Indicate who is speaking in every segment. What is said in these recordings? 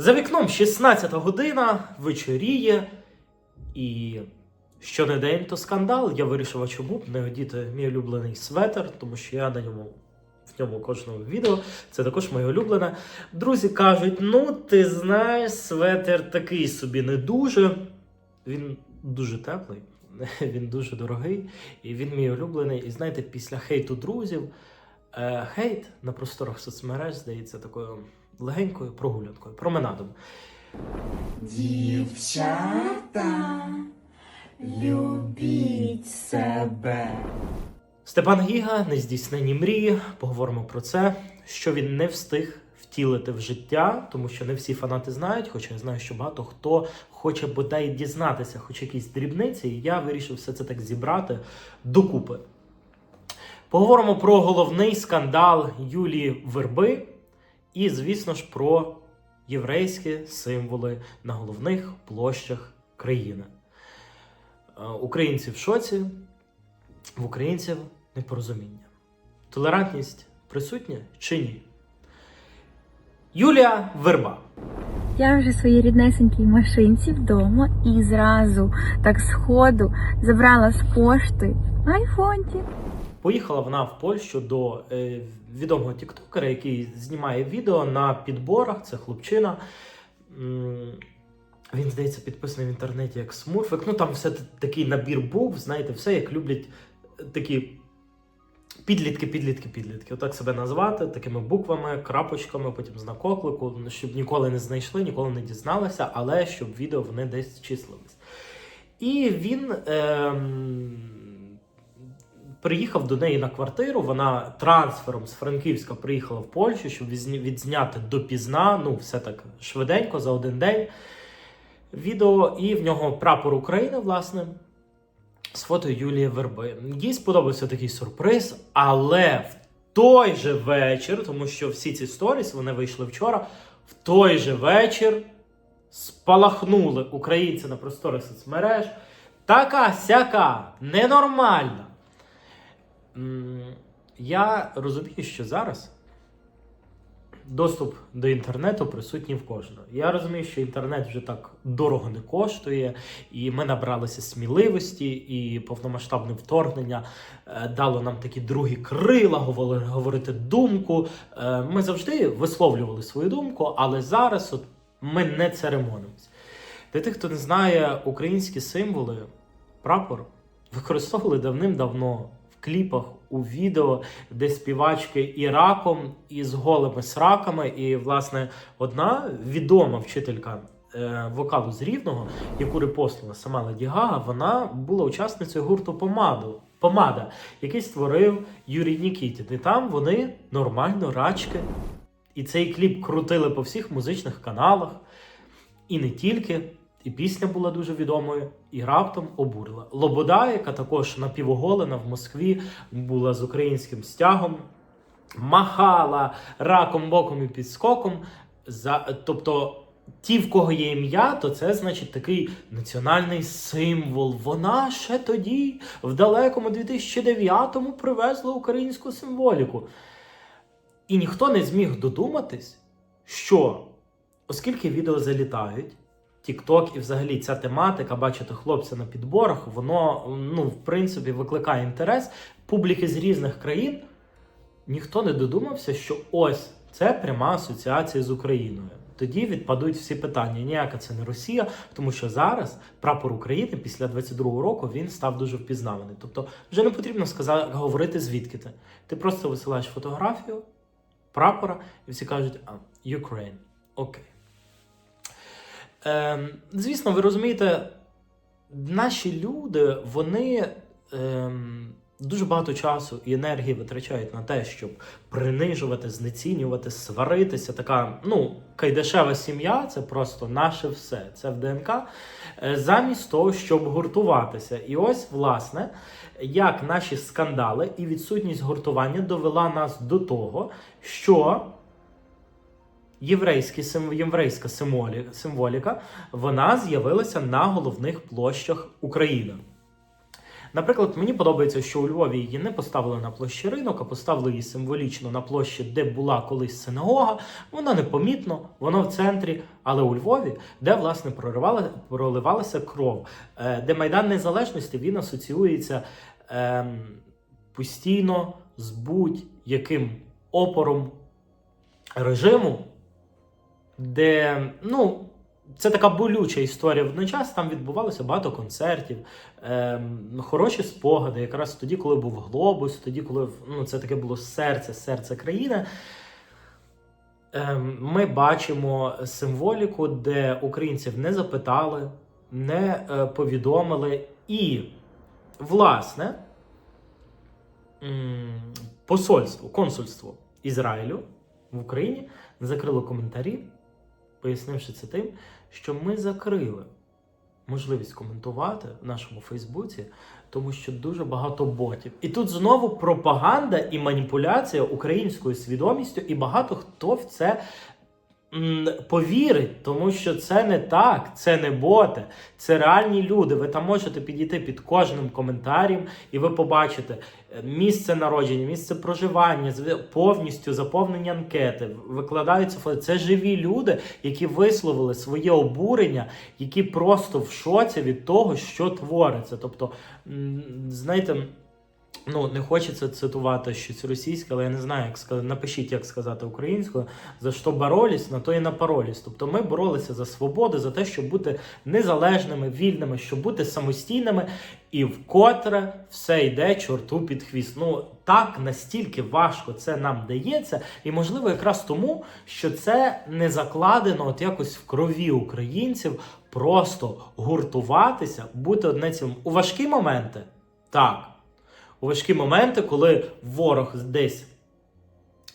Speaker 1: За вікном 16 година, вечоріє, і що не день, то скандал. Я вирішив, чому б не одіти мій улюблений светр, тому що я на ньому в ньому кожного відео. Це також моє улюблене. Друзі кажуть: ну, ти знаєш, светр такий собі не дуже. Він дуже теплий, він дуже дорогий, і він мій улюблений. І знаєте, після хейту друзів, е, хейт на просторах соцмереж здається такою легенькою прогулянкою, променадом.
Speaker 2: Дівчата, любіть себе.
Speaker 1: Степан Гіга, нездійснені мрії. Поговоримо про це, що він не встиг втілити в життя, тому що не всі фанати знають, хоча я знаю, що багато хто хоче бодай дізнатися, хоч якісь дрібниці, і я вирішив все це так зібрати докупи. Поговоримо про головний скандал Юлії Верби і, звісно ж, про єврейські символи на головних площах країни. Е, Українці в шоці, в українців непорозуміння. Толерантність присутня чи ні? Юлія Верба.
Speaker 3: Я вже своїй ріднесенькій машинці вдома і зразу так сходу забрала з пошти айфончик.
Speaker 1: Поїхала вона в Польщу до е, відомого тіктокера, який знімає відео на підборах. Це хлопчина. Він, здається, підписаний в інтернеті як Смурфик. Ну там все такий набір був, знаєте, все як люблять е, такі підлітки, підлітки, підлітки. Отак себе назвати такими буквами, крапочками, потім знак оклику, щоб ніколи не знайшли, ніколи не дізналися, але щоб відео вони десь числились. І він. Ем... Приїхав до неї на квартиру. Вона трансфером з Франківська приїхала в Польщу, щоб відзняти допізна. Ну, все так швиденько за один день. Відео, і в нього прапор України, власне, з фото Юлії Верби. Їй сподобався такий сюрприз, але в той же вечір, тому що всі ці сторіс вони вийшли вчора. В той же вечір спалахнули українці на просторах соцмереж. Така сяка, ненормальна. Я розумію, що зараз доступ до інтернету присутній в кожного. Я розумію, що інтернет вже так дорого не коштує, і ми набралися сміливості, і повномасштабне вторгнення е, дало нам такі другі крила, говорити думку. Е, Ми завжди висловлювали свою думку, але зараз от ми не церемонимось. Для тих, хто не знає, українські символи, прапор використовували давним-давно кліпах, у відео, де співачки і раком, і з голими сраками. І, власне, одна відома вчителька е, вокалу з Рівного, яку репостнула сама Леді Гага, вона була учасницею гурту Помаду. Помада, який створив Юрій Нікітін. І там вони нормально рачки. І цей кліп крутили по всіх музичних каналах. І не тільки. І пісня була дуже відомою, і раптом обурила. Лобода, яка також напівоголена в Москві, була з українським стягом, махала раком, боком і підскоком. За, тобто, ті, в кого є ім'я, то це значить такий національний символ. Вона ще тоді, в далекому 2009-му, привезла українську символіку. І ніхто не зміг додуматись, що оскільки відео залітають, TikTok і взагалі ця тематика, бачити хлопця на підборах, воно ну, в принципі викликає інтерес публіки з різних країн. Ніхто не додумався, що ось це пряма асоціація з Україною. Тоді відпадуть всі питання. Ніяка це не Росія, тому що зараз прапор України після 22-го року він став дуже впізнаваний. Тобто, вже не потрібно сказати, говорити звідки ти. Ти просто висилаєш фотографію прапора, і всі кажуть, а, Ukraine. Окей. Ем, звісно, ви розумієте, наші люди, вони ем, дуже багато часу і енергії витрачають на те, щоб принижувати, знецінювати, сваритися. Така, ну, кайдашева сім'я це просто наше все. Це в ДНК. Е, Замість того, щоб гуртуватися. І ось, власне, як наші скандали і відсутність гуртування довела нас до того, що єврейські, єврейська символіка, вона з'явилася на головних площах України. Наприклад, мені подобається, що у Львові її не поставили на площі ринок, а поставили її символічно на площі, де була колись синагога. Воно непомітно, воно в центрі, але у Львові, де власне проливалася кров, е, де Майдан Незалежності він асоціюється ем, постійно з будь-яким опором режиму, де ну. Це така болюча історія. Водночас там відбувалося багато концертів, ем, хороші спогади, якраз тоді, коли був глобус, тоді, коли ну, це таке було серце, серце країни. Ем, ми бачимо символіку, де українців не запитали, не е, повідомили. І, власне, посольство, консульство Ізраїлю в Україні закрило коментарі, пояснивши це тим, що ми закрили можливість коментувати в нашому Фейсбуці, тому що дуже багато ботів. І тут знову пропаганда і маніпуляція українською свідомістю, і багато хто в це. Повірить, тому що це не так, це не боти, це реальні люди. Ви там можете підійти під кожним коментарем, і ви побачите е, місце народження, місце проживання, повністю заповнення анкети, викладаються фото. Це живі люди, які висловили своє обурення, які просто в шоці від того, що твориться. Тобто, знаєте. Ну, не хочеться цитувати щось російське, але я не знаю, як сказати. Напишіть, як сказати українською. За що боролись, на то і напоролись. Тобто ми боролися за свободу, за те, щоб бути незалежними, вільними, щоб бути самостійними, і вкотре все йде чорту під хвіст. Ну так настільки важко це нам дається, і можливо, якраз тому, що це не закладено от якось в крові українців, просто гуртуватися, бути одне цілим. У важкі моменти так. У важкі моменти, коли ворог десь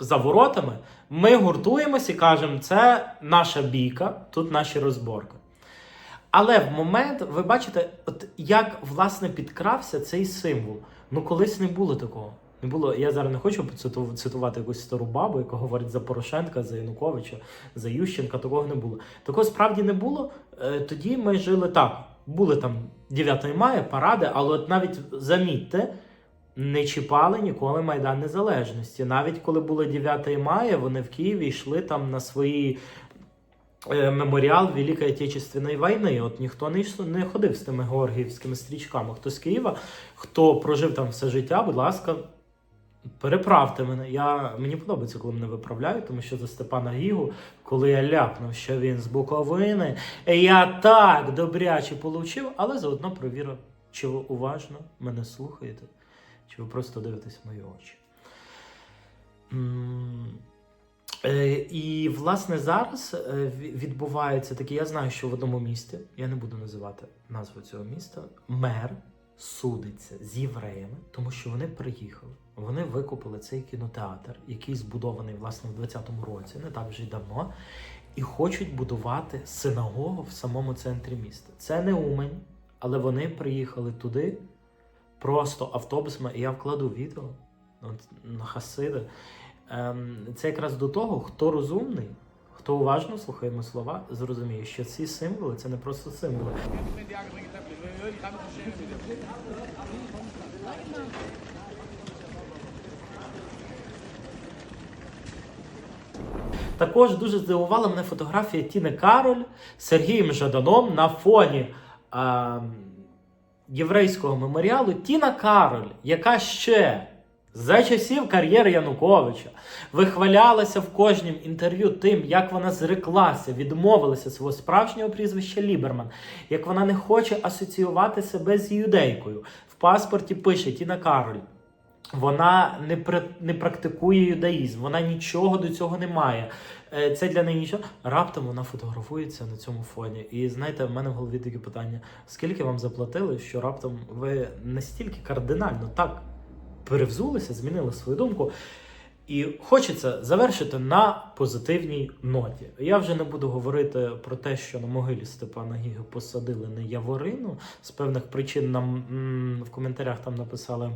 Speaker 1: за воротами, ми гуртуємося і кажемо, це наша бійка, тут наші розборки. Але в момент, ви бачите, от як власне підкрався цей символ. Ну, колись не було такого. Не було, я зараз не хочу цитувати якусь стару бабу, яка говорить за Порошенка, за Януковича, за Ющенка. Такого не було. Такого справді не було. Е, Тоді ми жили так. Були там 9 мая, паради, але от навіть замітьте, не чіпали ніколи Майдан Незалежності. Навіть коли було 9 мая, вони в Києві йшли там на свої е, меморіал Великої Отечественної війни. От ніхто не, ходив з тими георгіївськими стрічками. Хто з Києва, хто прожив там все життя, будь ласка. Переправте мене. Я, мені подобається, коли мене виправляють, тому що за Степана Гігу, коли я ляпнув, що він з Буковини, я так добряче получив, але заодно провірив, чи ви уважно мене слухаєте, чи ви просто дивитесь в мої очі. Е, І, власне, зараз е, відбувається таке. Я знаю, що в одному місті, я не буду називати назву цього міста, мер судиться з євреями, тому що вони приїхали. Вони викупили цей кінотеатр, який збудований власне в 20-му році, не так вже й давно, і хочуть будувати синагогу в самому центрі міста. Це не Умань, але вони приїхали туди просто автобусами, і я вкладу відео от, на Хасиди. Ем, це якраз до того, хто розумний, хто уважно слухає мої слова, зрозуміє, що ці символи це не просто символи. Також дуже здивувала мене фотографія Тіни Кароль з Сергієм Жаданом на фоні а, єврейського меморіалу. Тіна Кароль, яка ще за часів кар'єри Януковича вихвалялася в кожнім інтерв'ю тим, як вона зреклася, відмовилася свого справжнього прізвища Ліберман, як вона не хоче асоціювати себе з юдейкою. В паспорті пише Тіна Кароль. Вона не, пр- не практикує юдаїзм, вона нічого до цього не має. Е, Це для неї нічого. Раптом вона фотографується на цьому фоні. І знаєте, в мене в голові таке питання: скільки вам заплатили, що раптом ви настільки кардинально так перевзулися, змінили свою думку. І хочеться завершити на позитивній ноті. Я вже не буду говорити про те, що на могилі Степана Гіги посадили не Яворину. З певних причин нам в коментарях там написали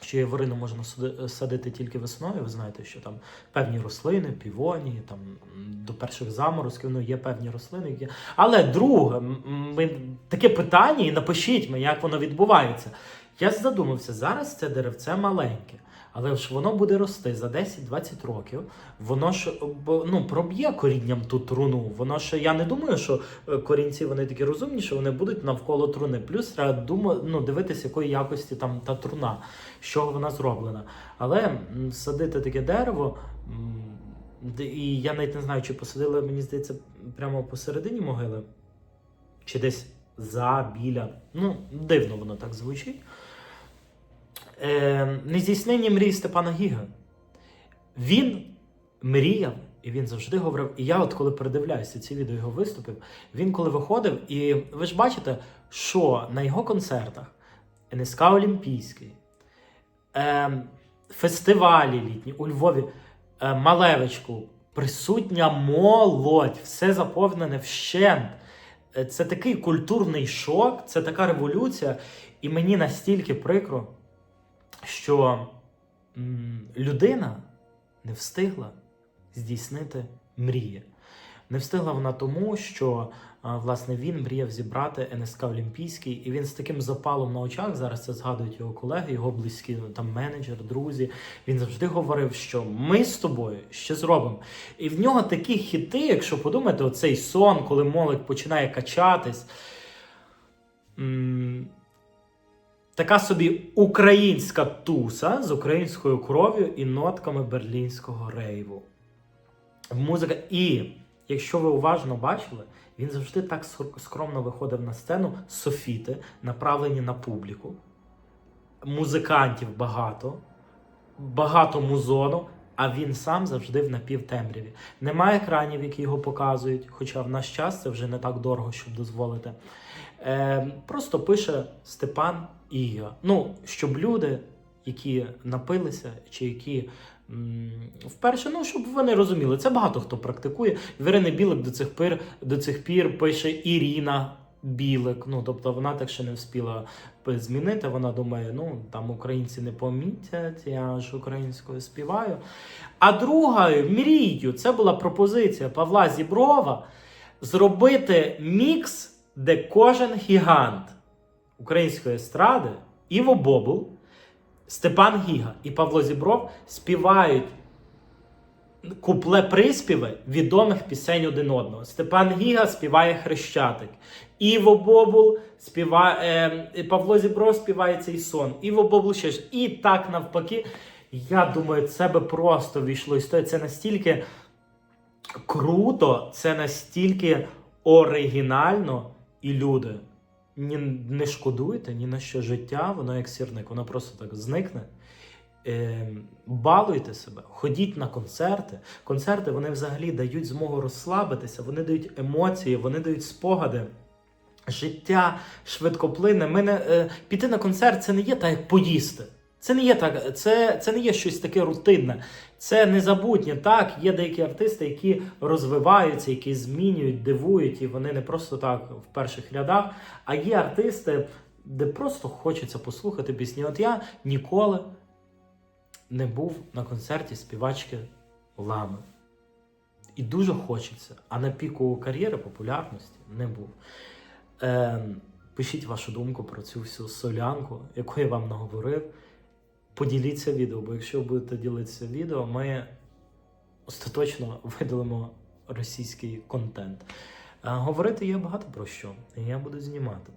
Speaker 1: що яворину можна садити тільки весною. Ви знаєте, що там певні рослини, півоні, там до перших заморозків ну, є певні рослини. Які... Але друге, ми... таке питання, і напишіть мені, як воно відбувається. Я задумався, зараз це деревце маленьке. Але ж воно буде рости за 10-20 років. Воно ж ну, проб'є корінням ту труну. Воно ж я не думаю, що е, корінці вони такі розумні, що вони будуть навколо труни. Плюс треба дума, ну, дивитися, якої якості там та труна, з чого вона зроблена. Але садити таке дерево. І я навіть не знаю, чи посадили, мені здається, прямо посередині могили, чи десь за, біля. Ну, дивно воно так звучить. Е, нездійснені мрії Степана Гіга. Він мріяв, і він завжди говорив. І я, от коли передивляюся ці відео його виступів, він коли виходив, і ви ж бачите, що на його концертах НСК Олімпійський, е, фестивалі літні у Львові, е, Малевичку, присутня молодь, все заповнене вщент. Е, Це такий культурний шок, це така революція, і мені настільки прикро, що людина не встигла здійснити мрії. Не встигла вона тому, що власне він мріяв зібрати НСК Олімпійський, і він з таким запалом на очах зараз це згадують його колеги, його близькі ну, там менеджер, друзі. Він завжди говорив, що ми з тобою ще зробимо. І в нього такі хіти, якщо подумати, оцей сон, коли молодь починає качатись. Така собі українська туса з українською кров'ю і нотками берлінського рейву. Музика. І якщо ви уважно бачили, він завжди так скромно виходив на сцену софіти, направлені на публіку. Музикантів багато, багато музону, а він сам завжди в напівтемряві. Немає екранів, які його показують, хоча в наш час це вже не так дорого, щоб дозволити. Е, просто пише Степан Іга. Ну, щоб люди, які напилися, чи які м, вперше, ну щоб вони розуміли, це багато хто практикує. В Ірини Білик до цих пір до цих пір пише Ірина. Білик, ну тобто вона так ще не встигла змінити. Вона думає, ну там українці не помітять, я ж українською співаю. А другою мрією це була пропозиція Павла Зіброва зробити мікс, де кожен гігант української естради, Іво Бобул, Степан Гіга і Павло Зібров співають купле приспіви відомих пісень один одного. Степан Гіга співає Хрещатик. Іво Бобул співає, е, Павло Зібров співає цей сон. Іво Бобул ще ж. І так навпаки. Я думаю, це би просто війшло історію. Це настільки круто, це настільки оригінально, і люди. Ні, не шкодуйте ні на що життя, воно як сірник, воно просто так зникне. Е, балуйте себе, ходіть на концерти. Концерти вони взагалі дають змогу розслабитися, вони дають емоції, вони дають спогади. Життя швидкоплинне. Ми не, е, піти на концерт це не є так, як поїсти. Це не є так, це, це не є щось таке рутинне. Це незабутнє. Так, є деякі артисти, які розвиваються, які змінюють, дивують, і вони не просто так в перших рядах. А є артисти, де просто хочеться послухати пісні. От я ніколи не був на концерті співачки Лами. І дуже хочеться. А на піку кар'єри популярності не був. Е, пишіть вашу думку про цю всю солянку, яку я вам наговорив. Поділіться відео, бо якщо ви будете ділитися відео, ми остаточно видалимо російський контент. Говорити є багато про що, і я буду знімати.